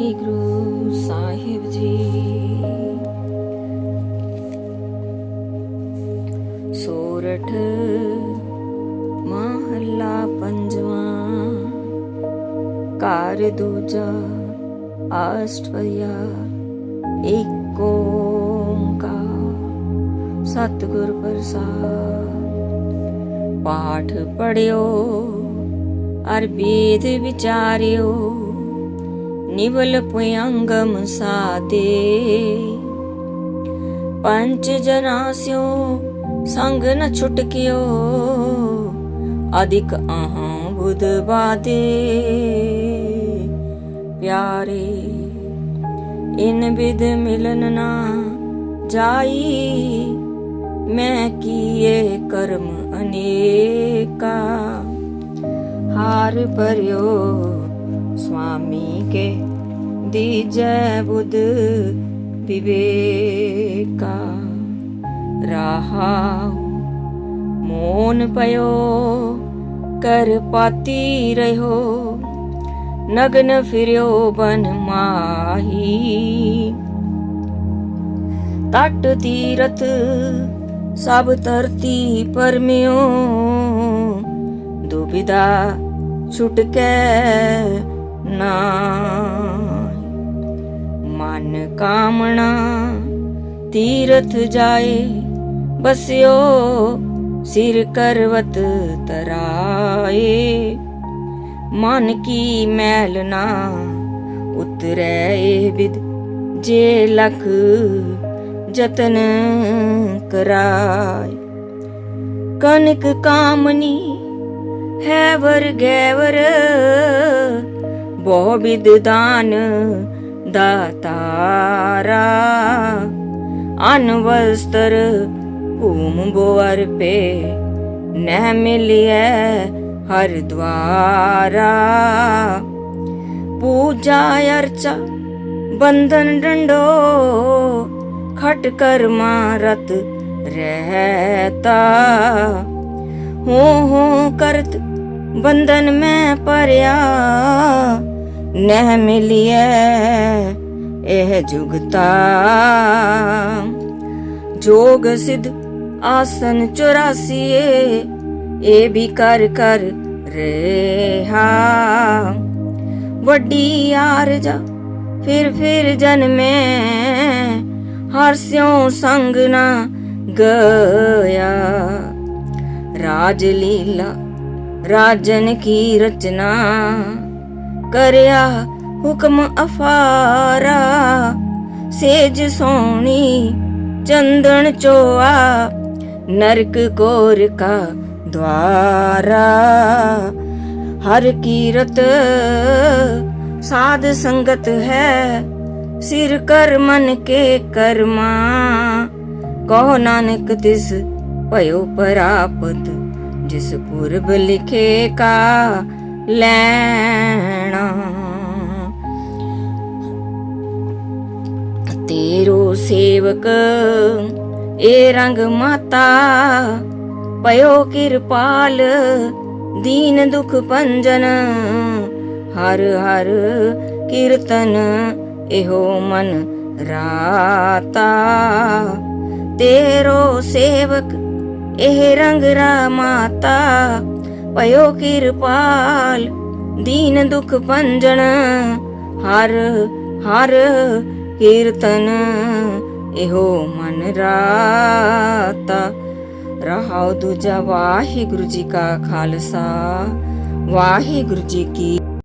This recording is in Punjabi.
ਵਾਹਿਗੁਰੂ ਸਾਹਿਬ ਜੀ। ਸੋਰਠ ਮਹੱਲਾ ਪੰਜਵਾਂ, ਘਰ ਦੂਜਾ, ਆਸਟਵਿਆ, ਏਕ ਓੰਕਾਰ ਸਤਿਗੁਰ ਪ੍ਰਸਾਦ। ਪਾਠ ਪੜਿਓ ਅਰ ਵੇਦ ਵਿਚਾਰਿਓ। ਨਿਵਲ ਪੁਯੰਗਮ ਸਾਦੇ ਪੰਚ ਜਨਾਸਿਓ ਸੰਗ ਨ ਛੁਟਕਿਓ, ਅਧਿਕ ਆਹਾਂ ਬੁਧ ਬਾਦੇ ਪਿਆਰੇ, ਇਨ ਬਿਦ ਮਿਲਨ ਨਾ ਜਾਈ, ਮੈਂ ਕੀਏ ਕਰਮ ਅਨੇਕਾ। ਹਾਰ ਪਰਿਓ ਸੁਆਮੀ ਕੇ ਦੀਜੈ ਬੁੱਧ ਵਿਵੇਕਾ ਰਹਾਉ ਮੋਨ ਪਇਓ ਕਰ ਪਾਤੀ ਰਹਿਓ ਨਗਨ ਫਿਰਿਓ ਬਨ ਮਾਹੀ ਤਟ ਤੀਰਥ ਸਭ ਧਰਤੀ ਪਰਮਿਓ ਦੁਬਿਦਾ ਛੁਟਕੈ ਨਾ ਮਨ ਕਾਮਣਾ ਤੀਰਥ ਜਾਏ, ਬਸਿਓ ਸਿਰ ਕਰਵਤ ਤਰਾਏ। ਮਨ ਕੀ ਮੈਲ ਨਾ ਉਤਰੈ ਇਹ ਵਿਦ, ਜੇ ਲਖ ਜਤਨ ਕਰਾਏ। ਕਨਕ ਕਾਮਨੀ ਹੈ ਵਰ ਗੈਵਰ ਬਹੁ ਵਿਦ ਦਾਤਾਰਾ ਅਨ ਵਸਤਰ ਭੂਮ ਬੋਰ ਪੇ ਨਹਿ ਮਿਲਿਐ ਹਰ ਦਵਾਰਾ ਪੂਜਾ ਅਰਚਾ ਬੰਧਨ ਡੰਡੋ ਖਟ ਕਰਮਾ ਰਤ ਰਹਿਤਾ। ਹੋ ਹੋ ਕਰਤ ਬੰਧਨ ਮੈਂ ਪਰਿਆ नह मिलिए, एह जुगता। जोग सिद्ध आसन चौरासी ए भी कर कर रेहा। वड्डी यार जा फिर फिर जन्मे, हर स्यों संग ना गया। राजलीला, राजन की रचना। ਕਰਿਆ ਹੁਕਮ ਅਫਾਰਾ। ਸੇਜ ਸੋਣੀ ਚੰਦਨ ਚੋਆ, ਨਰਕ ਕੋਰ ਕਾ ਦਵਾਰਾ ਹਰ ਕੀਰਤ ਸਾਧ ਸੰਗਤ ਹੈ, ਸਿਰ ਕਰ ਮਨ ਕੇ ਕਰਮਾ। ਕਹੋ ਨਾਨਕ ਤਿਸ ਭਇਓ ਪਰਾਪਤ, ਜਿਸ ਪੁਰਬ ਲਿਖੇ ਕਾ ਲੈਣਾ। ਤੇਰੋ ਸੇਵਕ, ਏ ਰੰਗ ਮਾਤਾ, ਪਇਓ ਕਿਰਪਾਲ, ਦੀਨ ਦੁਖ ਪੰਜਨ ਹਰ ਹਰ ਕੀਰਤਨ ਇਹੋ ਮਨ ਰਾਤਾ। ਤੇਰੋ ਸੇਵਕ, ਇਹ ਰੰਗ ਰਾ ਮਾਤਾ ਪਇਓ ਕਿਰਪਾਲ, ਦੀਨ ਦੁਖ ਪੰਜਨ ਹਰ ਹਰ ਕੀਰਤਨ। ਇਹੋ ਮਨ ਰਾਤਾ ਰਹਾਉ ਦੂਜਾ ਵਾਹਿਗੁਰੂ ਜੀ ਕਾ ਖਾਲਸਾ, ਵਾਹਿਗੁਰੂ ਜੀ ਕੀ